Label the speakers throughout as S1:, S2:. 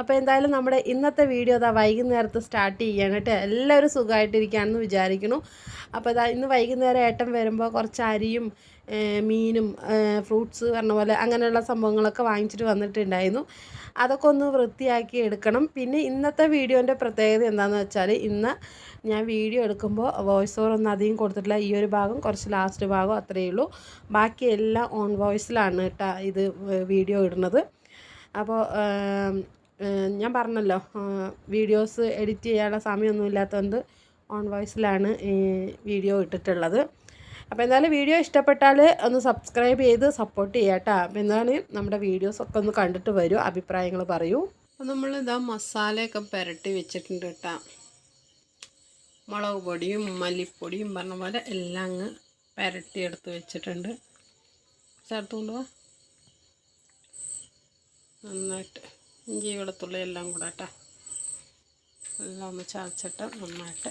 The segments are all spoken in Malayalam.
S1: അപ്പോൾ എന്തായാലും നമ്മുടെ ഇന്നത്തെ വീഡിയോ അതാ വൈകുന്നേരത്ത് സ്റ്റാർട്ട് ചെയ്യാണ് കേട്ടോ. എല്ലാവരും സുഖമായിട്ടിരിക്കുകയാണെന്ന് വിചാരിക്കുന്നു. അപ്പോൾ ഇതാ ഇന്ന് വൈകുന്നേരം ഏട്ടൻ വരുമ്പോൾ കുറച്ച് അരിയും മീനും ഫ്രൂട്ട്സ് പറഞ്ഞ പോലെ അങ്ങനെയുള്ള സംഭവങ്ങളൊക്കെ വാങ്ങിച്ചിട്ട് വന്നിട്ടുണ്ടായിരുന്നു. അതൊക്കെ ഒന്ന് വൃത്തിയാക്കി എടുക്കണം. പിന്നെ ഇന്നത്തെ വീഡിയോന്റെ പ്രത്യേകത എന്താണെന്ന് വെച്ചാൽ ഇന്ന് ഞാൻ വീഡിയോ എടുക്കുമ്പോൾ വോയിസ് ഓവർ ഒന്നും അധികം കൊടുത്തിട്ടില്ല. ഈ ഒരു ഭാഗം കുറച്ച് ലാസ്റ്റ് ഭാഗം അത്രയേ ഉള്ളൂ. ബാക്കി എല്ലാം ഓൺ വോയിസിലാണ് കേട്ടോ ഇത് വീഡിയോ ഇടുന്നത്. അപ്പോൾ ഞാൻ പറഞ്ഞല്ലോ വീഡിയോസ് എഡിറ്റ് ചെയ്യാനുള്ള സമയമൊന്നും ഇല്ലാത്തതുകൊണ്ട് ഓൺ വോയിസിലാണ് ഈ വീഡിയോ ഇട്ടിട്ടുള്ളത്. അപ്പോൾ എന്തായാലും വീഡിയോ ഇഷ്ടപ്പെട്ടാൽ ഒന്ന് സബ്സ്ക്രൈബ് ചെയ്ത് സപ്പോർട്ട് ചെയ്യാം കേട്ടോ അപ്പോൾ എന്താണ് നമ്മുടെ വീഡിയോസൊക്കെ ഒന്ന് കണ്ടിട്ട് വരൂ അഭിപ്രായങ്ങൾ പറയൂ. അപ്പോൾ നമ്മളിതാ മസാലയൊക്കെ പുരട്ടി വെച്ചിട്ടുണ്ട് കേട്ടോ. മുളക് പൊടിയും മല്ലിപ്പൊടിയും പറഞ്ഞ പോലെ എല്ലാം അങ്ങ് പുരട്ടി എടുത്ത് വെച്ചിട്ടുണ്ട്. ചേർത്തുകൊണ്ട് പോവാ നന്നായിട്ട്. ഇഞ്ചി വെളുത്തുള്ളി എല്ലാം കൂടെ കേട്ടോ എല്ലാം ഒന്ന് ചതച്ചിട്ട് നന്നായിട്ട്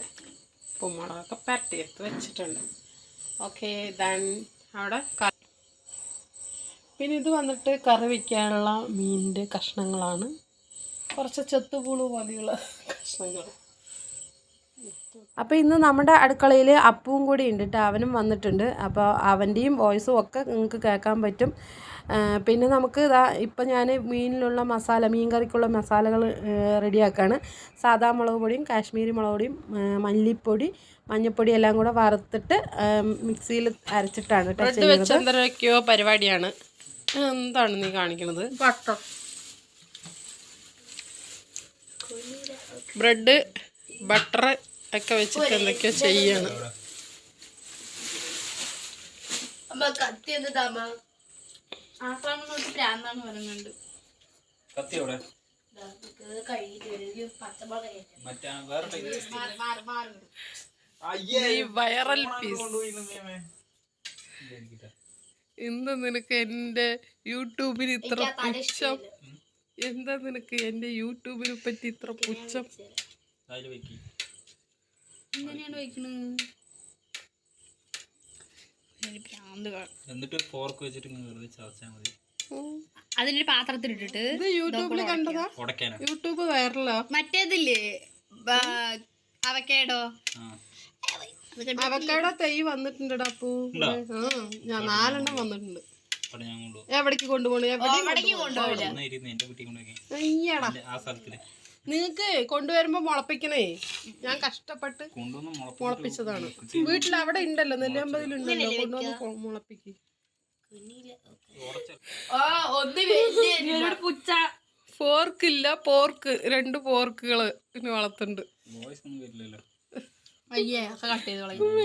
S1: ഉപ്പുമുളകൊക്കെ പരട്ടിയെടുത്ത് വെച്ചിട്ടുണ്ട്. ഓക്കെ ദൻ അവിടെ കറി പിന്നെ ഇത് വന്നിട്ട് കറി വയ്ക്കാനുള്ള മീനിന്റെ കഷ്ണങ്ങളാണ്. കുറച്ച് ചെത്തുപുളു പോലെയുള്ള കഷ്ണങ്ങൾ. അപ്പോൾ ഇന്ന് നമ്മുടെ അടുക്കളയിൽ അപ്പവും കൂടി ഉണ്ട് കേട്ടോ അവനും വന്നിട്ടുണ്ട്. അപ്പോൾ അവന്റെയും വോയിസും ഒക്കെ നിങ്ങൾക്ക് കേൾക്കാൻ പറ്റും. പിന്നെ നമുക്ക് ഇതാ ഇപ്പം ഞാൻ മീനിലുള്ള മസാല മീൻ കറിക്കുള്ള മസാലകൾ റെഡിയാക്കുകയാണ് സാദാ മുളക് പൊടിയും കാശ്മീരി മുളക് പൊടിയും മല്ലിപ്പൊടി മഞ്ഞൾപ്പൊടി എല്ലാം കൂടെ വറുത്തിട്ട് മിക്സിയിൽ അരച്ചിട്ടാണ് കേട്ടോ എന്തൊക്കെയോ പരിപാടിയാണ്. എന്താണ് നീ കാണിക്കുന്നത് ബ്രെഡ് ബട്ടർ ഒക്കെ വെച്ചിട്ട് എന്തൊക്കെയോ ചെയ്യാണ്.
S2: അമ്മ കത്തി പറയുന്നുണ്ട്.
S3: കത്തി എവിടെ?
S1: Viral piece. എന്താ നിനക്ക് എന്റെ യൂട്യൂബിന് ഇത്ര പുച്ഛം. എന്താ നിനക്ക് എന്റെ യൂട്യൂബിനെ പറ്റി ഇത്ര പുച്ഛം.
S2: ഇങ്ങനെയാണ് കാണും.
S3: എന്നിട്ട് ഫോർക്ക് വെച്ചിട്ട് വെറുതെ ചതച്ചാൽ മതി.
S1: അതിന്റെ
S2: പാത്രത്തിൽ ഇട്ടിട്ട്
S1: ഇത് യൂട്യൂബിൽ കണ്ടതാ? യൂട്യൂബ് വൈറലാ
S2: മറ്റേതില്ലേ? അവക്കേടോ?
S1: അവക്കേടോ തൈ വന്നിട്ടുണ്ടടാ അപ്പൂ. ആ ഞാൻ നാലെണ്ണം വന്നിട്ടുണ്ട്.
S3: എവിടേക്ക്
S1: എവിടേക്ക് കൊണ്ടുപോകണം
S3: കൊണ്ടുപോയി
S1: അയ്യടാ
S3: ആ സ്ഥലത്തിൽ.
S1: നിങ്ങക്ക് കൊണ്ടുവരുമ്പോ മുളപ്പിക്കണേ. ഞാൻ കഷ്ടപ്പെട്ട്
S3: കൊണ്ടുവന്ന് മുളപ്പ്
S1: മുളപ്പിച്ചതാണ്. വീട്ടിൽ അവിടെ ഉണ്ടല്ലോ നെല്ലിയമ്പതിലുണ്ടല്ലോ കൊണ്ടുവന്ന് കൊ- മുളപ്പിക്ക്.
S2: പുച്ച.
S1: ഫോർക്ക് ഇല്ല പോർക്ക്. രണ്ട് പോർക്കുകൾ വളർത്തുന്നുണ്ട്.
S2: കട്ട് ചെയ്ത് കളയും.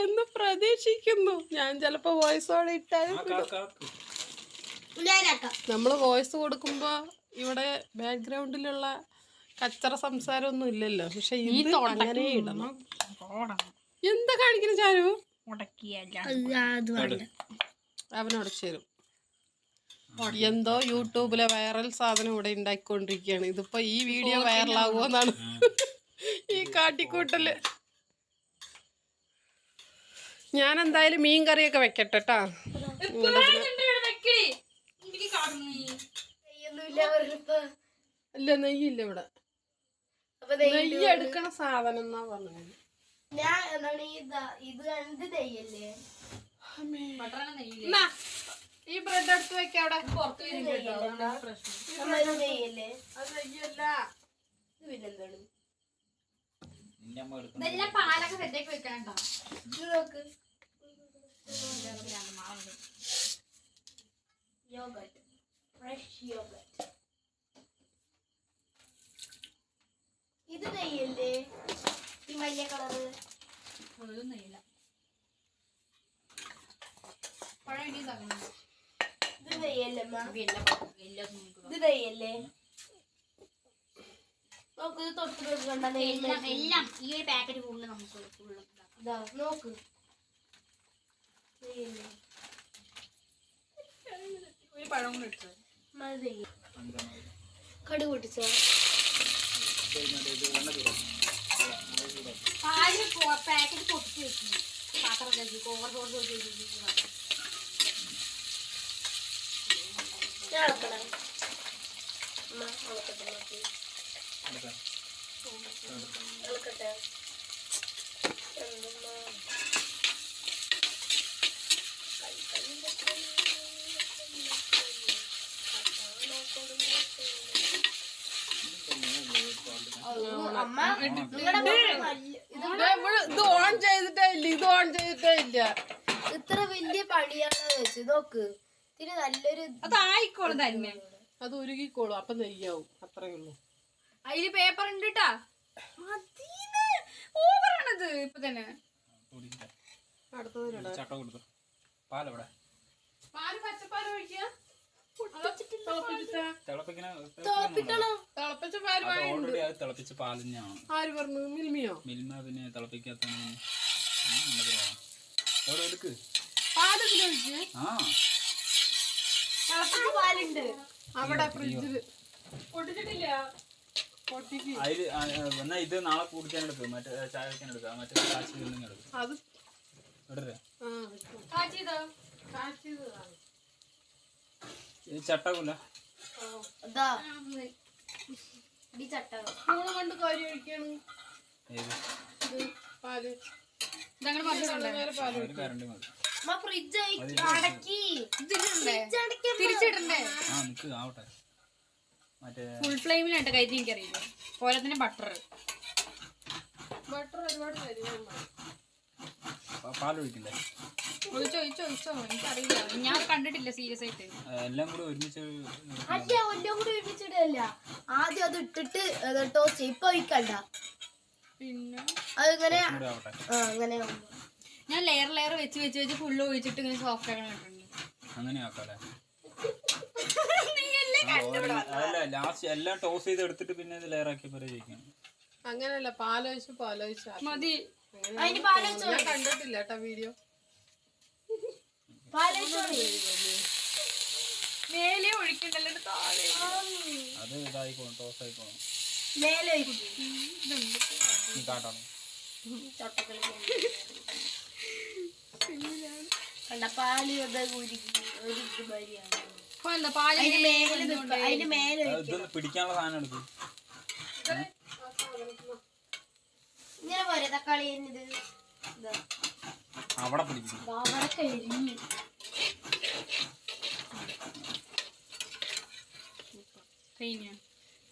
S1: എന്ന് പ്രതീക്ഷിക്കുന്നു. ഞാൻ ചിലപ്പോ വോയിസോടെ ഇട്ടാലും
S3: നമ്മൾ
S1: നമ്മൾ വോയിസ് കൊടുക്കുമ്പോ ഇവിടെ ബാക്ക്ഗ്രൗണ്ടിലുള്ള കച്ചറ സംസാരമൊന്നും ഇല്ലല്ലോ. പക്ഷെ അങ്ങനെ ഇടണം? എന്താ കാണിക്കുന്ന ചാരു? അവനോട് ചേരും എന്തോ യൂട്യൂബിലെ വൈറൽ സാധനം ഇവിടെ ഉണ്ടാക്കിക്കൊണ്ടിരിക്കുകയാണ് ഇതിപ്പോ ഈ വീഡിയോ വൈറലാകുമെന്നാണ് ഈ കാട്ടിക്കൂട്ടൽ. ഞാൻ എന്തായാലും മീൻ കറിയൊക്കെ വെക്കട്ടെ ട്ടാ. അല്ല നെയ്യില്ല ഇവിടെ. നെയ്യ് എടുക്കണ സാധനം എന്നാ പറഞ്ഞത്.
S4: ഞാൻ എന്താണ് ഇത് ഇത് കണ്ട് തെയ്യല്ലേ
S1: ഈ ബ്രെഡ് എടുത്ത് വെക്കാം അവിടെ.
S4: പുറത്ത്
S1: അത് നെയ്യല്ല.
S4: പിന്നെന്താണ്?
S2: ഇതെല്ലാം പാലൊക്കെ സെറ്റാക്കി വെക്കണട്ടോ
S4: ഇത് നോക്ക്. യോഗട്ട് ഫ്രഷ് യോഗട്ട് ഇത് നെയ്യല്ലേ? ഈ വലിയ കളറ്.
S2: ഒന്നും നെയ്യില്ല. പഴം ഇനി തകണം
S4: ഇത് നെയ്യല്ലേ അമ്മ?
S2: എല്ലാം എല്ലാം നമുക്ക്
S4: ഇത് നെയ്യല്ലേ? നോക്ക് ഇത് തൊട്ട് നോക്കണ്ട നെയ്യ്
S2: എല്ലാം എല്ലാം ഈ ഒരു പാക്കറ്റ് ഫുള്ള് നമുക്ക് ഫുള്ള്
S4: ഇതാ നോക്ക്. നെയ്യല്ലേ?
S2: ഒരു പഴം കൂടെ എടുത്തത്
S4: കടുക് പൊട്ടിച്ചോ?
S2: പാൽ പാക്കറ്റ് പൊട്ടിച്ച് പാത്രം പാത്രത്തിലേക്ക് ഓവർ ഓവർ വെച്ച്
S4: ഞാൻ ഇളക്കണം അമ്മ ഇളക്കട്ടെ നോക്കി
S3: എടുക്കാം.
S4: ഇളക്കട്ടെ എന്തുമ്മ അമ്മ നിങ്ങളുടെ
S5: ഇത് ഓൺ ചെയ്തിട്ടേ ഇല്ല ഇത് ഓൺ ചെയ്തിട്ടേ ഇല്ല.
S4: ഇത്ര വലിയ പണിയാണ് വെച്ച് നോക്ക്. ഇതിന് നല്ലൊരു
S2: അതായിക്കോളും തന്നെ.
S5: അത് ഉരുകിക്കോളും അപ്പൊ നെയ്യാവും അത്രേ ഉള്ളൂ.
S2: അതിൽ പേപ്പർ ഉണ്ട് കേട്ടാ ഓവറാണത് ഇപ്പൊ തന്നെ.
S3: അടുത്തത്
S5: പാൽ പച്ചപ്പാൽ ഒഴിക്കുക തിളപ്പിച്ച പാൽ
S3: അത്
S5: വാങ്ങി
S3: ഓൾറെഡി അത് തിളപ്പിച്ച പാൽ തന്നെയാണ്
S5: ആര് പറഞ്ഞു മിൽമിയോ
S3: മിൽമ പിന്നെ തിളപ്പിക്കാത്ത
S5: അവിടെ ഫ്രിഡ്ജിൽ പൊട്ടിച്ചിട്ടില്ല
S3: അതിൽ എന്നാ ഇത് നാളെ കുടിക്കാൻ എടുക്കും മറ്റേ ചായ വെക്കാൻ എടുക്കാം മറ്റേ കാച്ചി എടുക്കും
S5: അത്
S3: എടുത്തേ
S5: ആ വെക്കും.
S3: ഇത് ചട്ടകൂല.
S4: അതാ. ഈ ചട്ടകം.
S5: സ്പൂണ് കൊണ്ട് കോരി ഒഴിക്കാണ്. ഇത്
S2: പാൽ.
S5: നേരെ
S4: പാൽ ഫ്രിഡ്ജ് അടക്കി. ഫ്രിഡ്ജ് അടക്കി
S2: തിരിച്ചിടണ്ടേ?
S3: ആ നിക്ക് ആവട്ടെ. മറ്റേ
S2: ഫുൾ ഫ്ലെയിമിലായിട്ട് കയറ്റി എനിക്കറിയില്ല. പോലത്തിന് ബട്ടർ
S5: ബട്ടർ ഒരുപാട് തരുവാണ്
S3: പ- പാലൊഴിക്കണ്ടേ
S2: ഒഴിച്ചോ ഒഴിച്ചോ ഒഴിച്ചോ എനിക്കറിയില്ല. ഞാൻ കണ്ടിട്ടില്ല സീരിയസ് ആയിട്ട്.
S3: എല്ലാം കൂടി ഒരുമിച്ച്
S4: അല്ല ഒന്നും കൂടി ഒരുമിച്ചിടല്ല. ആദ്യം അത് ഇട്ടിട്ട് ടോസ് ഇപ്പൊ ഒഴിക്കണ്ട.
S2: പിന്നെ?
S4: അതിങ്ങനെ ആ അങ്ങനെ
S2: ഞാൻ ലെയർ ലെയർ വെച്ച് വെച്ച് വെച്ച് ഫുള്ള് ഒഴിച്ചിട്ട് ഇങ്ങനെ സോഫ്റ്റ് ആക്കണം കണ്ടിട്ടുണ്ട്.
S3: അങ്ങനെ ആക്കാല്ലേ? ആ, അതല്ല ലാസ്റ്റ് എല്ലാം ടോസ് ചെയ്ത് എടുത്തിട്ട് പിന്നെ ഇത് ലെയർ ആക്കി ജയിക്കണം
S5: അങ്ങനെയല്ല പാലോചിച്ച് പാലൊഴിച്ച്
S2: മതി.
S5: ഞാൻ കണ്ടിട്ടില്ല കേട്ടോ വീഡിയോ.
S4: പാലൊഴിച്ചോ
S2: മേലെ ഒഴിക്കണ്ടല്ലോ താഴെ.
S3: അത് ഇതായിക്കോളും ടോസ് ആയിക്കോളും
S4: മേലെ ഒഴിക്കും.
S3: നീ കാട്ടാണ്.
S4: കണ്ട പാൽ അത് ഉരുകി ഒരു ഇത് മാതിരിയാണ്.
S2: അപ്പൊ എന്താ പാൽ
S4: അതിന്റെ മേലെ നിൽക്കും അതിന്റെ മേലെ
S3: അത്
S4: ഒഴിക്കും.
S3: പിടിക്കാനുള്ള സാധനം എടുക്കും
S4: ഇങ്ങനെ പോരെ തക്കാളി ഇത്.
S3: അവിടെ പിടിക്കും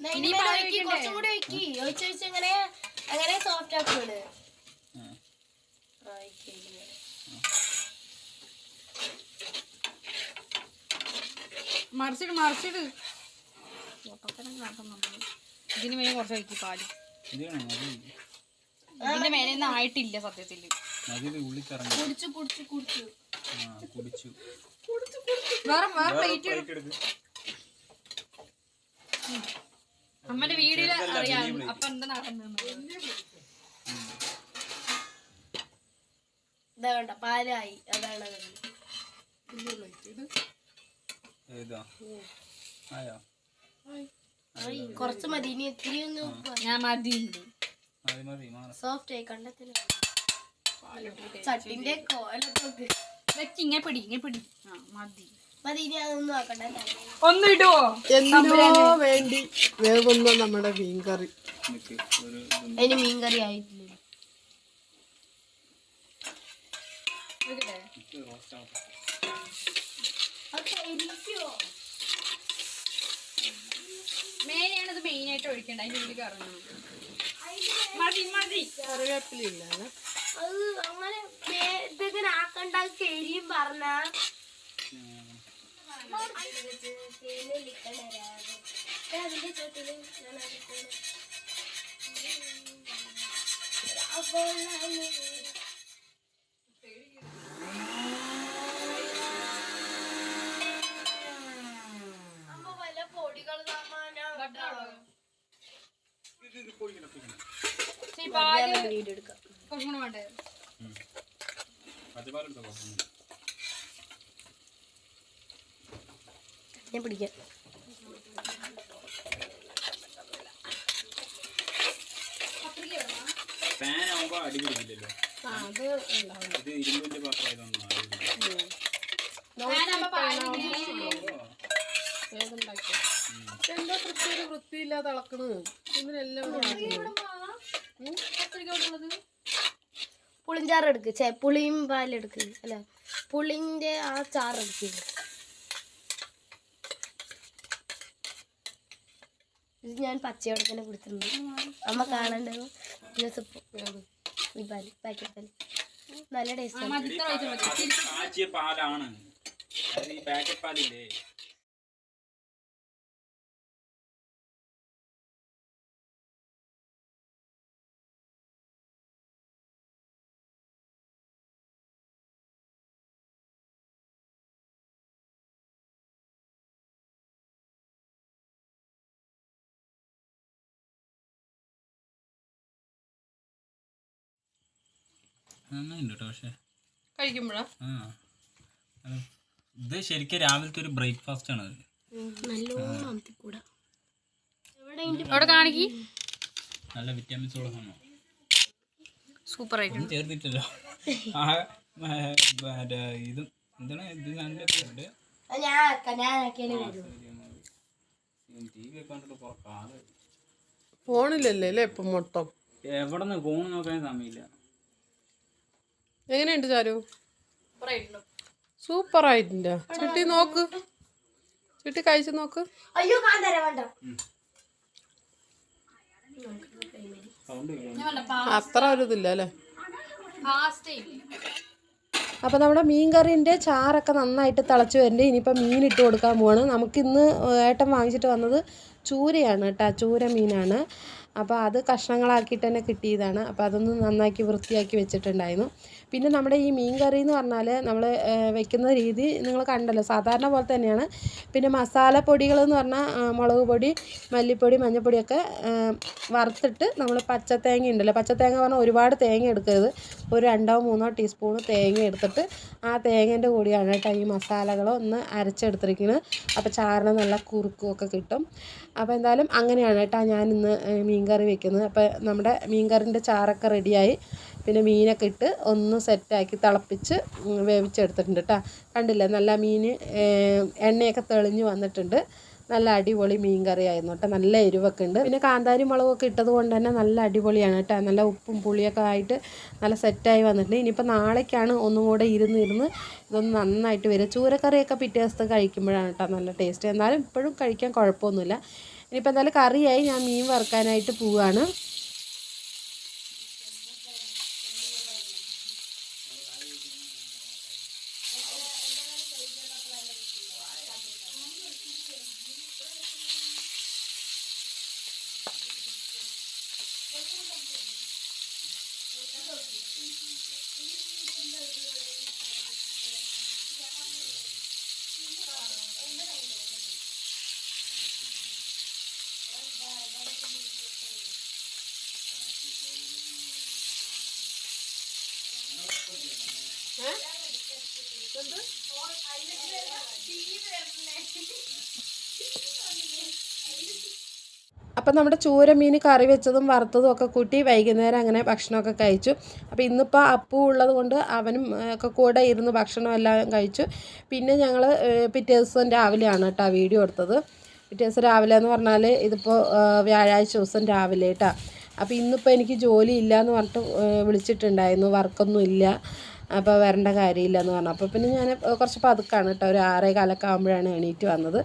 S4: ദാ അവിടെ ഒഴിക്ക്,
S2: ഒഴിക്കണ്ടേ?
S4: കുറച്ചും കൂടി ഒഴിക്കി. ഒഴിച്ച് ഒഴിച്ച് അങ്ങനെ അങ്ങനെ സോഫ്റ്റ് ആക്കുവാണ്
S3: ഏ.
S2: മറിച്ചിട് മറിച്ചിട്. പൊട്ടത്തരം കാട്ടും നമ്മൾ ഇതിന് വേണ്ടി കുറച്ച് ഒഴിക്കി
S3: പാൽ.
S2: ഇതിന്റെ മേലെ ഒന്നും ആയിട്ടില്ല
S3: സത്യത്തിൽ
S4: കുടിച്ചു കുടിച്ചു കുടിച്ചു.
S3: ആ കുടിച്ചു.
S2: വേറെ വേറെ പ്ലേറ്റ്
S3: എടുക്ക്.
S2: അമ്മന്റെ
S3: വീടിൽ
S2: അറിയാം. അപ്പൊ എന്താ
S4: കണ്ട പാലായി. അതാണ് കുറച്ച് മതി. ഇനി ഇത്തിരി ഒന്ന്
S2: ഞാൻ
S3: മതി മതി മാറി
S4: സോഫ്റ്റ് ആയി കണ്ടത്തില്ല. ചട്ടിന്റെ കോലത്തൊക്കെ
S2: വെച്ച് ഇങ്ങനെ പിടി ഇങ്ങനെ പിടി. ആ മതി. ഒന്ന് ഇടുവോ
S5: എന്തിനോ വേണ്ടി വേകുന്ന നമ്മുടെ മീൻകറി.
S4: അതിന് മീൻകറി ആയിട്ടില്ല.
S3: നിക്ക്
S2: മെയിനായിട്ട് ഒഴിക്കേണ്ടത്. അതിന്റെ ഉള്ളിൽ കറങ്ങണം. മതി മതി.
S5: കറിവേപ്പിലില്ല
S4: അത് അങ്ങനെ ഇതിങ്ങനെ ആക്കണ്ട കരിയും പറഞ്ഞ. അതിന്റെ അതിൽ അപ്പോൾ അമ്മ വല്ല പൊടികൾ
S3: ഇത്
S2: വേണ്ടേ.
S4: ഞാൻ പിടിക്കാം.
S3: ഫാൻ ആവുമ്പോ അടി പിടിക്കില്ലല്ലോ. ഇത് ഇരുമ്പിന്റെ
S5: എന്തോ പ്രത്യേക
S1: ഇല്ലാതെ ഇളക്കണ് ഇതിനെല്ലാം ഇവിടെ ആക്കുന്നു. ഉം?
S4: പുളിഞ്ചാറ് എടുക്ക് ചേ പുളിയും പാലെടുക്ക് അല്ല? പുളിന്റെ ആ ചാറ് എടുക്ക്. ഇത് ഞാൻ പച്ചയോടെ തന്നെ കൊടുത്തിട്ടുണ്ട്. അമ്മ കാണണ്ടത്? ഈ പാൽ പാക്കറ്റ് പാൽ. നല്ല ടേസ്റ്റ്
S3: പാലാണ്. പാക്കറ്റ് പാലില്ലേ?
S1: കഴിക്കുമ്പോഴാ?
S3: ഇത് ശരിക്കും രാവിലത്തെ ഒരു ബ്രേക്ക്ഫാസ്റ്റ് ആണ്
S2: അവിടെ കാണിക്കി.
S3: നല്ല വിറ്റാമിൻസ് ഉള്ള സാധനം
S2: സൂപ്പർ ആയിട്ട്
S3: ചേർത്തിട്ടല്ലോ ആ മറ്റേ ഇതും എന്താണ് ഇത് നല്ല
S1: ഫോണിലല്ലേ ഇപ്പം മൊത്തം?
S3: എവിടെ നിന്ന് ഫോൺ നോക്കാൻ സമയമില്ല.
S1: എങ്ങനെയുണ്ട് ചാരു? സൂപ്പർ ആയിട്ടുണ്ട് ചിട്ടി നോക്ക്. ചിട്ടി കഴിച്ചു നോക്ക്.
S4: അയ്യോ കാന്തര വേണ്ട.
S3: സൗണ്ട്
S1: അത്ര ഒരു ഇതില്ല അല്ലേ?
S2: ഫാസ്റ്റ്
S1: അപ്പോൾ നമ്മുടെ മീൻ കറീന്റെ ചാറൊക്കെ നന്നായിട്ട് തിളച്ച് വരുന്നുണ്ട് ഇനിയിപ്പോൾ മീൻ ഇട്ട് കൊടുക്കാൻ പോവാണ്. നമുക്കിന്ന് ഏട്ടൻ വാങ്ങിച്ചിട്ട് വന്നത് ചൂരയാണ് കേട്ടോ ചൂര മീനാണ്. അപ്പോൾ അത് കഷ്ണങ്ങളാക്കിയിട്ട് തന്നെ കിട്ടിയതാണ്. അപ്പോൾ അതൊന്ന് നന്നാക്കി വൃത്തിയാക്കി വെച്ചിട്ടുണ്ടായിരുന്നു. പിന്നെ നമ്മുടെ ഈ മീൻ കറി എന്ന് പറഞ്ഞാൽ നമ്മൾ വെക്കുന്ന രീതി നിങ്ങൾ കണ്ടല്ലോ. സാധാരണ പോലെ തന്നെയാണ്. പിന്നെ മസാല എന്ന് പറഞ്ഞാൽ മുളക് പൊടി മല്ലിപ്പൊടി മഞ്ഞൾപ്പൊടിയൊക്കെ വറുത്തിട്ട് നമ്മൾ പച്ചത്തേങ്ങ ഉണ്ടല്ലോ. പച്ചത്തേങ്ങ പറഞ്ഞാൽ ഒരുപാട് തേങ്ങ എടുക്കരുത്. ഒരു രണ്ടോ മൂന്നോ ടീസ്പൂൺ തേങ്ങ എടുത്തിട്ട് ആ തേങ്ങേന്റെ കൂടിയാണ് കേട്ടോ ഈ മസാലകൾ ഒന്ന് അരച്ചെടുത്തിരിക്കുന്നത് അപ്പോൾ ചാറിന് നല്ല കുറുക്കും ഒക്കെ കിട്ടും. അപ്പോൾ എന്തായാലും അങ്ങനെയാണ് കേട്ടോ ഞാൻ ഇന്ന് മീൻ കറി വെക്കുന്നത്. അപ്പോൾ നമ്മുടെ മീൻ കറിന്റെ ചാറൊക്കെ റെഡിയായി പിന്നെ മീനൊക്കെ ഇട്ട് ഒന്ന് സെറ്റാക്കി തിളപ്പിച്ച് വേവിച്ചെടുത്തിട്ടുണ്ട് കേട്ടോ കണ്ടില്ലേ? നല്ല മീൻ എണ്ണയൊക്കെ തെളിഞ്ഞ് വന്നിട്ടുണ്ട്. നല്ല അടിപൊളി മീൻ കറി ആയിരുന്നു കേട്ടോ നല്ല എരിവൊക്കെ ഉണ്ട്. പിന്നെ കാന്താരി മുളകൊക്കെ ഇട്ടത് കൊണ്ട് തന്നെ നല്ല അടിപൊളിയാണ് കേട്ടോ നല്ല ഉപ്പും പുളിയൊക്കെ ആയിട്ട് നല്ല സെറ്റായി വന്നിട്ടുണ്ട്. ഇനിയിപ്പോൾ നാളേക്കാണ് ഒന്നും കൂടെ ഇരുന്ന് ഇരുന്ന് ഇതൊന്ന് നന്നായിട്ട് വരും ചൂരക്കറിയൊക്കെ പിറ്റേ ദിവസത്തെ കഴിക്കുമ്പോഴാണ് കേട്ടോ നല്ല ടേസ്റ്റ്. എന്നാലും ഇപ്പോഴും കഴിക്കാൻ കുഴപ്പമൊന്നുമില്ല. ഇനിയിപ്പോൾ എന്തായാലും കറിയായി. ഞാൻ മീൻ വറുക്കാനായിട്ട് പോവുകയാണ് അപ്പം നമ്മുടെ ചൂര മീൻ കറി വെച്ചതും വറുത്തതും ഒക്കെ കൂട്ടി വൈകുന്നേരം അങ്ങനെ ഭക്ഷണമൊക്കെ കഴിച്ചു. അപ്പോൾ ഇന്നിപ്പോൾ അപ്പു ഉള്ളത് കൊണ്ട് അവനും ഒക്കെ കൂടെ ഇരുന്ന് ഭക്ഷണം എല്ലാം കഴിച്ചു. പിന്നെ ഞങ്ങൾ പിറ്റേ ദിവസം രാവിലെയാണ് കേട്ടോ വീഡിയോ എടുത്തത്. പിറ്റേ ദിവസം രാവിലെ എന്ന് പറഞ്ഞാൽ ഇതിപ്പോൾ വ്യാഴാഴ്ച ദിവസം രാവിലെ കേട്ടോ. അപ്പോൾ ഇന്നിപ്പോൾ എനിക്ക് ജോലി ഇല്ല എന്ന് പറഞ്ഞിട്ട് വിളിച്ചിട്ടുണ്ടായിരുന്നു. വർക്കൊന്നും ഇല്ല. അപ്പോൾ വരേണ്ട കാര്യമില്ല എന്ന് പറഞ്ഞു. അപ്പോൾ പിന്നെ ഞാൻ കുറച്ച് പതുക്കാണ് കേട്ടോ. ഒരു ആറേ കാലൊക്കെ ആകുമ്പോഴാണ് എണീറ്റ് വന്നത്.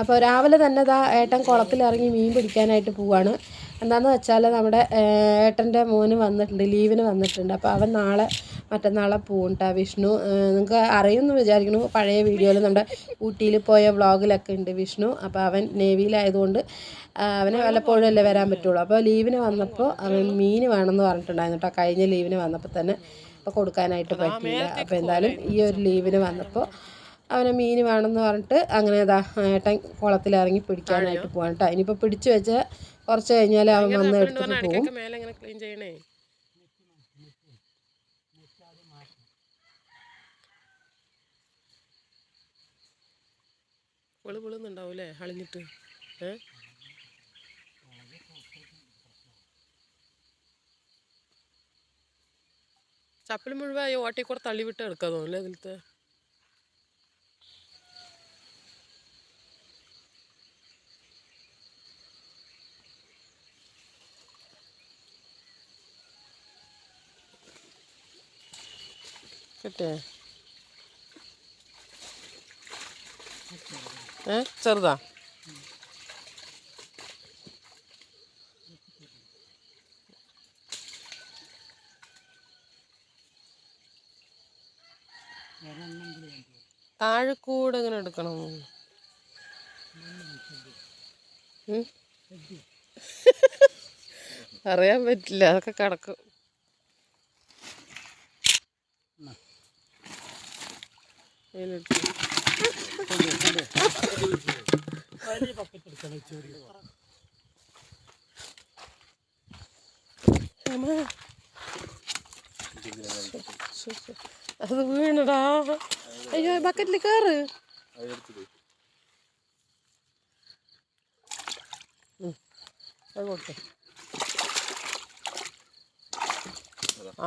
S1: അപ്പോൾ രാവിലെ തന്നെ ദാ ഏട്ടൻ കുളത്തിലിറങ്ങി മീൻ പിടിക്കാനായിട്ട് പോവാണ്. എന്താണെന്ന് വെച്ചാൽ നമ്മുടെ ഏട്ടന്റെ മോന് വന്നിട്ടുണ്ട് ലീവിന് വന്നിട്ടുണ്ട്. അപ്പോൾ അവൻ നാളെ മറ്റന്നാളെ പോകും കേട്ടോ വിഷ്ണു. നിങ്ങൾക്ക് അറിയുമെന്ന് വിചാരിക്കുന്നു. പഴയ വീഡിയോയിൽ നമ്മുടെ ഊട്ടിയിൽ പോയ വ്ളോഗിലൊക്കെ ഉണ്ട് വിഷ്ണു. അപ്പോൾ അവൻ നേവിയിലായതുകൊണ്ട് അവന് വല്ലപ്പോഴും അല്ലേ വരാൻ പറ്റുള്ളൂ. അപ്പോൾ ലീവിന് വന്നപ്പോൾ അവൻ മീൻ വേണമെന്ന് പറഞ്ഞിട്ടുണ്ടായിരുന്നു കേട്ടോ കഴിഞ്ഞ ലീവിന് വന്നപ്പോൾ തന്നെ. അപ്പോൾ കൊടുക്കാനായിട്ട് പറ്റിയില്ല. അപ്പോൾ എന്തായാലും ഈ ഒരു ലീവിന് വന്നപ്പോൾ അവനെ മീൻ വേണമെന്ന് പറഞ്ഞിട്ട് അങ്ങനെ ഇതാ ഏട്ടൻ കുളത്തിലിറങ്ങി പിടിക്കാനായിട്ട് പോവാണ് കേട്ടോ ഇനിയിപ്പോൾ പിടിച്ചു വെച്ച് കുറച്ച് കഴിഞ്ഞാൽ അവൻ വന്ന് എടുത്തിട്ട് പോകും വെളുന്നുണ്ടാവൂലേ അളിഞ്ഞിട്ട്? ഏ? ചപ്പൽ മുഴുവൻ ഓട്ടി കൂടെ തള്ളിവിട്ട് എടുക്കാൻ അല്ലേ അതിലത്തെ
S5: കിട്ടിയേ ഏ? ചെറുതാ? താഴെക്കൂടെ ഇങ്ങനെ എടുക്കണം? അറിയാൻ പറ്റില്ല അതൊക്കെ കിടക്കും. അത് വീണടാ. അയ്യോ ബക്കറ്റിൽ കയറ്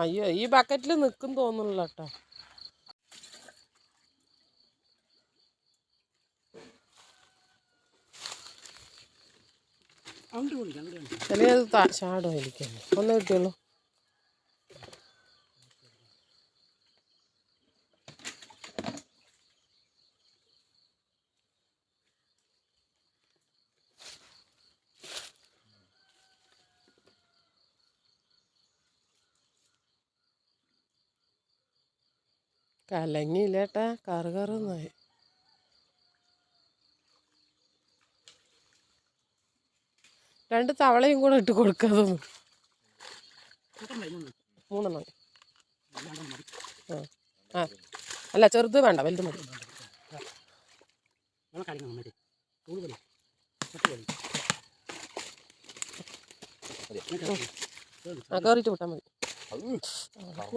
S5: അയ്യോ ഈ ബക്കറ്റിൽ നിൽക്കും തോന്നുന്നില്ല കേട്ടോ അല്ലെങ്കിൽ അത് താ- ചാടുമായിരിക്കും ഒന്ന് കിട്ടിയുള്ളൂ. കലങ്ങിയില്ലേട്ടാ കറ് രണ്ട് തവളയും കൂടെ ഇട്ട് കൊടുക്കാതൊന്നും മൂന്നെണ്ണം. ആ ആ. അല്ല ചെറുത് വേണ്ട വലുത് മതി. ആ കയറിയിട്ട് വിട്ടാൽ മതി.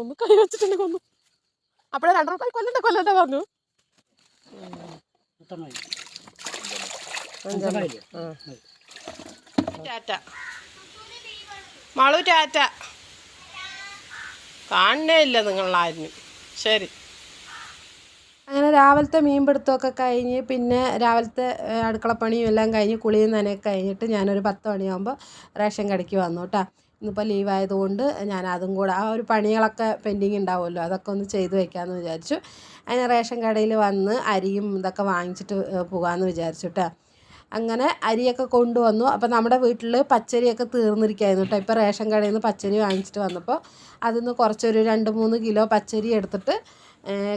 S5: ഒന്ന് കൈ വെച്ചിട്ടുണ്ട് കൊന്നു അപ്പോഴേ രണ്ടര കൈ കൊല്ലണ്ട കൊല്ലണ്ട പറഞ്ഞു. അഞ്ചെണ്ണം. ആ. ടാറ്റ മാളു ടാറ്റ കാണണേ ഇല്ല നിങ്ങളാരും. ശരി.
S1: അങ്ങനെ രാവിലത്തെ മീൻപിടുത്തമൊക്കെ കഴിഞ്ഞ് പിന്നെ രാവിലത്തെ അടുക്കളപ്പണിയും എല്ലാം കഴിഞ്ഞ് കുളിയും നനയൊക്കെ കഴിഞ്ഞിട്ട് ഞാനൊരു പത്ത് മണിയാകുമ്പോൾ റേഷൻ കടയ്ക്ക് വന്നു കേട്ടോ ഇന്നിപ്പോൾ ലീവായതുകൊണ്ട് ഞാൻ അതും കൂടെ ആ ഒരു പണികളൊക്കെ പെൻഡിങ് ഉണ്ടാവുമല്ലോ അതൊക്കെ ഒന്ന് ചെയ്ത് വയ്ക്കാമെന്ന് വിചാരിച്ചു. അതിന് റേഷൻ കടയിൽ വന്ന് അരിയും ഇതൊക്കെ വാങ്ങിച്ചിട്ട് പോകാമെന്ന് വിചാരിച്ചു കേട്ടോ അങ്ങനെ അരിയൊക്കെ കൊണ്ടുവന്നു. അപ്പോൾ നമ്മുടെ വീട്ടിൽ പച്ചരിയൊക്കെ തീർന്നിരിക്കുകയായിരുന്നു കേട്ടോ. ഇപ്പോൾ റേഷൻ കടയിൽ നിന്ന് പച്ചരി വാങ്ങിച്ചിട്ട് വന്നപ്പോൾ അതിൽ നിന്ന് കുറച്ചൊരു രണ്ട് മൂന്ന് കിലോ പച്ചരി എടുത്തിട്ട്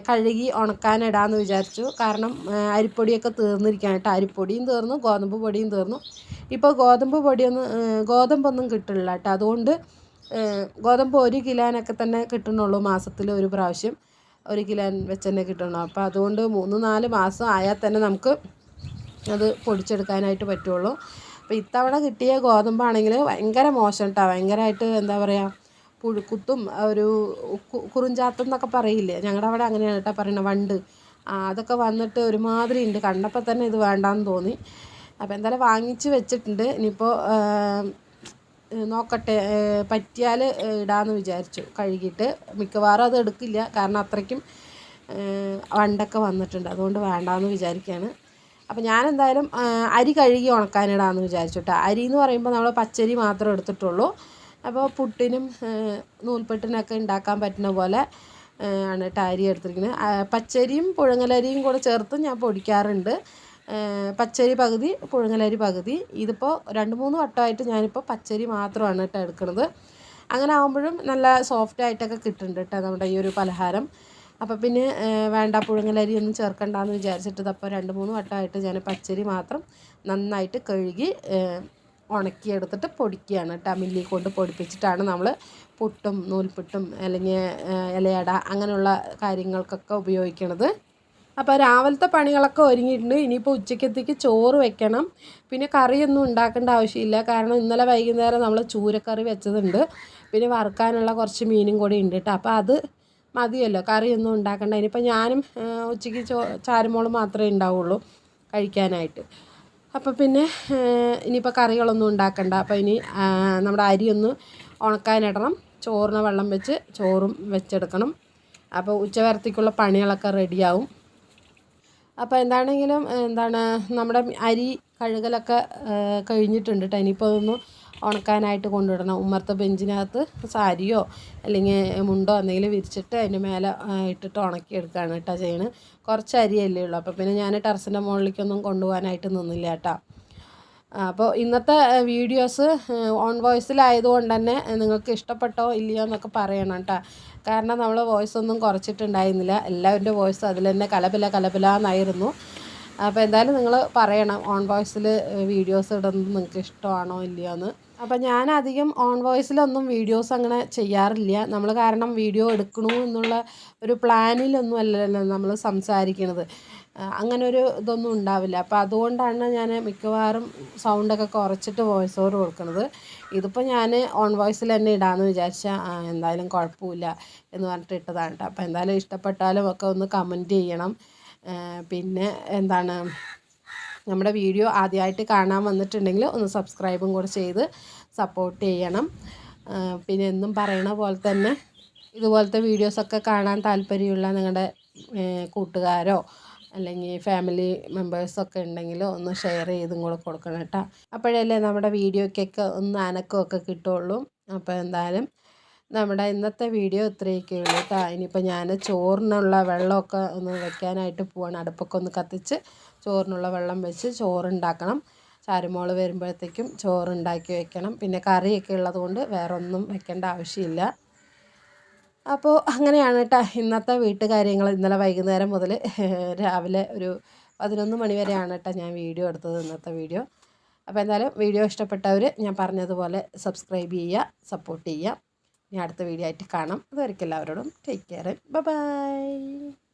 S1: കഴുകി ഉണക്കാനിടാമെന്ന് വിചാരിച്ചു. കാരണം അരിപ്പൊടിയൊക്കെ തീർന്നിരിക്കുകയാണ് കേട്ടോ. അരിപ്പൊടിയും തീർന്നു ഗോതമ്പ് പൊടിയും തീർന്നു. ഇപ്പോൾ ഗോതമ്പ് പൊടിയൊന്നും ഗോതമ്പൊന്നും കിട്ടില്ല കേട്ടോ. അതുകൊണ്ട് ഗോതമ്പ് ഒരു കിലോനൊക്കെ തന്നെ കിട്ടണുള്ളൂ മാസത്തിൽ ഒരു പ്രാവശ്യം. ഒരു കിലോ വെച്ച് തന്നെ കിട്ടണം അപ്പോൾ അതുകൊണ്ട് മൂന്ന് നാല് മാസം ആയാൽ തന്നെ നമുക്ക് അത് പൊടിച്ചെടുക്കാനായിട്ട് പറ്റുള്ളൂ. അപ്പോൾ ഇത്തവണ കിട്ടിയ ഗോതമ്പാണെങ്കിൽ ഭയങ്കര മോശം കേട്ടോ ഭയങ്കരമായിട്ട് എന്താ പറയുക പുഴുക്കുത്തും ഒരു കുറുഞ്ചാത്തം എന്നൊക്കെ പറയില്ലേ? ഞങ്ങളുടെ അവിടെ അങ്ങനെയാണ് കേട്ടോ പറയുന്നത് വണ്ട് അതൊക്കെ വന്നിട്ട് ഒരുമാതിരി ഉണ്ട് കണ്ടപ്പോൾ തന്നെ ഇത് വേണ്ടാന്ന് തോന്നി. അപ്പോൾ എന്തായാലും വാങ്ങിച്ച് വെച്ചിട്ടുണ്ട്. ഇനിയിപ്പോൾ നോക്കട്ടെ പറ്റിയാൽ ഇടാമെന്ന് വിചാരിച്ചു കഴുകിയിട്ട്. മിക്കവാറും അത് എടുക്കില്ല. കാരണം അത്രയ്ക്കും വണ്ടൊക്കെ വന്നിട്ടുണ്ട്. അതുകൊണ്ട് വേണ്ടാന്ന് വിചാരിക്കുകയാണ് അപ്പോൾ ഞാൻ എന്തായാലും അരി കഴുകി ഉണക്കാനിടാമെന്ന് വിചാരിച്ചു കേട്ടോ അരി എന്ന് പറയുമ്പോൾ നമ്മൾ പച്ചരി മാത്രമേ എടുത്തിട്ടുള്ളൂ. അപ്പോൾ പുട്ടിനും നൂൽപ്പെട്ടിനൊക്കെ ഉണ്ടാക്കാൻ പറ്റുന്ന പോലെ ആണ് കേട്ടോ അരി എടുത്തിരിക്കുന്നത്. പച്ചരിയും പുഴങ്ങലരിയും കൂടെ ചേർത്ത് ഞാൻ പൊടിക്കാറുണ്ട്. പച്ചരി പകുതി പുഴങ്ങലരി പകുതി. ഇതിപ്പോൾ രണ്ട് മൂന്ന് വട്ടമായിട്ട് ഞാനിപ്പോൾ പച്ചരി മാത്രമാണ് കേട്ടോ എടുക്കുന്നത് അങ്ങനെ ആകുമ്പോഴും നല്ല സോഫ്റ്റ് ആയിട്ടൊക്കെ കിട്ടുന്നുണ്ട് കേട്ടോ നമ്മുടെ ഈ ഒരു പലഹാരം. അപ്പോൾ പിന്നെ വേണ്ട പുഴുങ്ങലരി ഒന്നും ചേർക്കണ്ടെന്ന് വിചാരിച്ചിട്ട് ഇതപ്പോൾ രണ്ട് മൂന്ന് വട്ടമായിട്ട് ഞാൻ പച്ചരി മാത്രം നന്നായിട്ട് കഴുകി ഉണക്കിയെടുത്തിട്ട് പൊടിക്കുകയാണ് കേട്ടോ. മില്ലിൽ കൊണ്ട് പൊടിപ്പിച്ചിട്ടാണ് നമ്മൾ പുട്ടും നൂൽപുട്ടും അല്ലെങ്കിൽ ഇലയട അങ്ങനെയുള്ള കാര്യങ്ങൾക്കൊക്കെ ഉപയോഗിക്കണത്. അപ്പോൾ രാവിലത്തെ പണികളൊക്കെ ഒരുങ്ങിയിട്ടുണ്ട്. ഇനിയിപ്പോൾ ഉച്ചക്കത്തേക്ക് ചോറ് വെക്കണം. പിന്നെ കറിയൊന്നും ഉണ്ടാക്കേണ്ട ആവശ്യമില്ല. കാരണം ഇന്നലെ വൈകുന്നേരം നമ്മൾ ചൂരക്കറി വെച്ചതുണ്ട്. പിന്നെ വറുക്കാനുള്ള കുറച്ച് മീനും കൂടി ഉണ്ട് കേട്ടോ. അപ്പോൾ അത് മതിയല്ലോ. കറിയൊന്നും ഉണ്ടാക്കണ്ട. ഇനിയിപ്പോൾ ഞാനും ഉച്ചയ്ക്ക് ചോ ചാരുമോൾ മാത്രമേ ഉണ്ടാവുള്ളൂ കഴിക്കാനായിട്ട്. അപ്പോൾ പിന്നെ ഇനിയിപ്പോൾ കറികളൊന്നും ഉണ്ടാക്കണ്ട. അപ്പോൾ ഇനി നമ്മുടെ അരിയൊന്ന് ഉണക്കാനിടണം. ചോറിന് വെള്ളം വെച്ച് ചോറും വെച്ചെടുക്കണം. അപ്പോൾ ഉച്ചവരത്തേക്കുള്ള പണികളൊക്കെ റെഡിയാവും. അപ്പോൾ എന്താണെങ്കിലും എന്താണ് നമ്മുടെ അരി കഴുകലൊക്കെ കഴിഞ്ഞിട്ടുണ്ട് കേട്ടോ ഇനിയിപ്പോൾ അതൊന്ന് ഉണക്കാനായിട്ട് കൊണ്ടുവിടണം. ഉമ്മർത്ത ബെഞ്ചിനകത്ത് സാരിയോ അല്ലെങ്കിൽ മുണ്ടോ എന്തെങ്കിലും വിരിച്ചിട്ട് അതിന്റെ മേലെ ഇട്ടിട്ട് ഉണക്കിയെടുക്കുകയാണ് കേട്ടോ ചെയ്യണത് കുറച്ച് അരിയല്ലേ ഉള്ളൂ. അപ്പോൾ പിന്നെ ഞാൻ ടെറസിന്റെ മുകളിലേക്കൊന്നും കൊണ്ടുപോകാനായിട്ട് നിന്നില്ല കേട്ടോ. അപ്പോൾ ഇന്നത്തെ വീഡിയോസ് ഓൺ വോയിസിലായതുകൊണ്ട് തന്നെ നിങ്ങൾക്ക് ഇഷ്ടപ്പെട്ടോ ഇല്ലയോ എന്നൊക്കെ പറയണം കേട്ടോ. കാരണം നമ്മൾ വോയിസ് ഒന്നും കുറച്ചിട്ടുണ്ടായിരുന്നില്ല. എല്ലാവരുടെ വോയിസ് അതിൽ തന്നെ കലപില കലപില എന്നായിരുന്നു അപ്പോൾ എന്തായാലും നിങ്ങൾ പറയണം ഓൺ വോയിസിൽ വീഡിയോസ് ഇടുന്നത് നിങ്ങൾക്ക് ഇഷ്ടമാണോ ഇല്ലയോ എന്ന് അപ്പോൾ ഞാൻ അധികം ഓൺ വോയിസിലൊന്നും വീഡിയോസ് അങ്ങനെ ചെയ്യാറില്ല. നമ്മൾ കാരണം വീഡിയോ എടുക്കണു എന്നുള്ള ഒരു പ്ലാനിലൊന്നും അല്ലല്ലോ നമ്മൾ സംസാരിക്കണത്. അങ്ങനെ ഒരു ഇതൊന്നും ഉണ്ടാവില്ല. അപ്പോൾ അതുകൊണ്ടാണ് ഞാൻ മിക്കവാറും സൗണ്ടൊക്കെ കുറച്ചിട്ട് വോയിസ് ഓവർ കൊടുക്കുന്നത് ഇതിപ്പോൾ ഞാൻ ഓൺ വോയിസിൽ തന്നെ ഇടാമെന്ന് വിചാരിച്ചാൽ എന്തായാലും കുഴപ്പമില്ല എന്ന് പറഞ്ഞിട്ട് ഇട്ടതാണ് കേട്ടോ അപ്പോൾ എന്തായാലും ഇഷ്ടപ്പെട്ടാലും ഒക്കെ ഒന്ന് കമന്റ് ചെയ്യണം. പിന്നെ എന്താണ്? നമ്മുടെ വീഡിയോ ആദ്യമായിട്ട് കാണാൻ വന്നിട്ടുണ്ടെങ്കിൽ ഒന്ന് സബ്സ്ക്രൈബും കൂടെ ചെയ്ത് സപ്പോർട്ട് ചെയ്യണം. പിന്നെ എന്നും പറയണ പോലെ തന്നെ ഇതുപോലത്തെ വീഡിയോസൊക്കെ കാണാൻ താല്പര്യമുള്ള നിങ്ങളുടെ കൂട്ടുകാരോ അല്ലെങ്കിൽ ഫാമിലി മെമ്പേഴ്സൊക്കെ ഉണ്ടെങ്കിൽ ഒന്ന് ഷെയർ ചെയ്തും കൂടെ കൊടുക്കണം കേട്ടോ. അപ്പോഴല്ലേ നമ്മുടെ വീഡിയോയ്ക്കൊക്കെ ഒന്ന് അനക്കമൊക്കെ കിട്ടുള്ളൂ. അപ്പോൾ എന്തായാലും നമ്മുടെ ഇന്നത്തെ വീഡിയോ ഇത്രയൊക്കെ ഉള്ളൂ കേട്ടോ. ഇനിയിപ്പോൾ ഞാൻ ചോറിനുള്ള വെള്ളമൊക്കെ ഒന്ന് വെക്കാനായിട്ട് പോവാണ്. അടുപ്പൊക്കെ ഒന്ന് കത്തിച്ച് ചോറിനുള്ള വെള്ളം വെച്ച് ചോറുണ്ടാക്കണം. ചാരുമോൾ വരുമ്പോഴത്തേക്കും ചോറുണ്ടാക്കി വെക്കണം. പിന്നെ കറിയൊക്കെ ഉള്ളതുകൊണ്ട് വേറെ ഒന്നും വെക്കേണ്ട ആവശ്യമില്ല. അപ്പോൾ അങ്ങനെയാണ് കേട്ടോ ഇന്നത്തെ വീട്ടുകാര്യങ്ങൾ. ഇന്നലെ വൈകുന്നേരം മുതൽ രാവിലെ ഒരു പതിനൊന്ന് മണി വരെയാണ് കേട്ടോ ഞാൻ വീഡിയോ എടുത്തത് ഇന്നത്തെ വീഡിയോ. അപ്പോൾ എന്തായാലും വീഡിയോ ഇഷ്ടപ്പെട്ടവർ ഞാൻ പറഞ്ഞതുപോലെ സബ്സ്ക്രൈബ് ചെയ്യുക സപ്പോർട്ട് ചെയ്യുക. ഇനി അടുത്ത വീഡിയോ ആയിട്ട് കാണാം. അതുവരെയ്ക്കും എല്ലാവരോടും ടേക്ക് കെയർ. ബൈ.